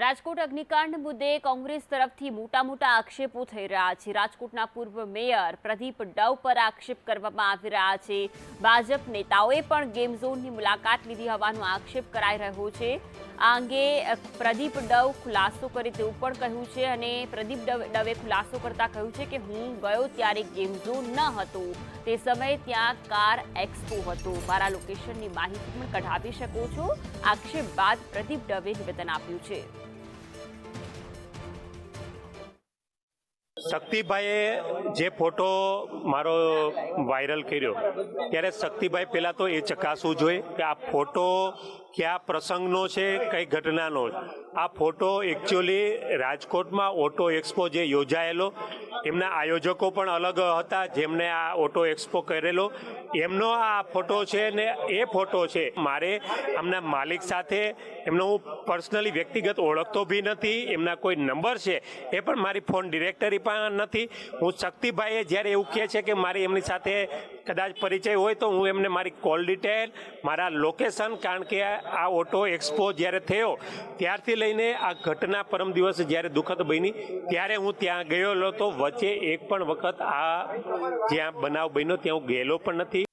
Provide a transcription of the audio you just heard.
રાજકોટ અગ્નિકાંડ મુદ્દે કોંગ્રેસ તરફથી મોટા મોટા આક્ષેપો થઈ રહ્યા છે. રાજકોટના પૂર્વ મેયર પ્રદીપ ડવ પર આક્ષેપ કરવામાં આવી રહ્યા છે. ભાજપ નેતાઓએ પણ ગેમ ઝોનની મુલાકાત લીધી હોવાનો આક્ષેપ કરાઈ રહ્યો છે. આ અંગે પ્રદીપ ડવ ખુલાસો કરે તેવું પણ કહ્યું છે અને પ્રદીપ ડવ ખુલાસો કરતા કહ્યું છે કે હું ગયો ત્યારે ગેમ ઝોન ન હતો. તે સમયે ત્યાં કાર એક્સપો હતો. મારા લોકેશનની માહિતી પણ કઢાવી શકો છો. આક્ષેપ બાદ પ્રદીપ ડવે નિવેદન આપ્યું છે. શક્તિભાઈએ જે ફોટો મારો વાયરલ કર્યો, ત્યારે શક્તિભાઈ પહેલાં તો એ ચકાસવું જોઈએ કે આ ફોટો કયા પ્રસંગનો છે, કઈ ઘટનાનો આ ફોટો એકચ્યુઅલી રાજકોટમાં ઓટો એક્સપો જે યોજાયેલો, એમના આયોજકો પણ અલગ હતા જેમને આ ઓટો એક્સપો કરેલો. એમનો આ ફોટો છે ને એ ફોટો છે, મારે એમના માલિક સાથે એમનો હું પર્સનલી વ્યક્તિગત ઓળખતો બી નથી, એમના કોઈ નંબર છે, એ પણ મારી ફોન ડિરેક્ટરી પણ નથી. હું શક્તિભાઈએ જ્યારે એવું કહે છે કે મારી એમની સાથે કદાચ પરિચય હોય તો હું એમને મારી કોલ ડિટેલ, મારા લોકેશન કારણ કે આ ઓટો એક્સપો જ્યારે થયો, ત્યારથી લઈને આ ઘટના પરમ દિવસે જ્યારે દુઃખદ બની, ત્યારે હું ત્યાં ગયેલો તો વચ્ચે એક પણ વખત આ જ્યાં બનાવ બન્યો ત્યાં હું ગયેલો પણ નથી.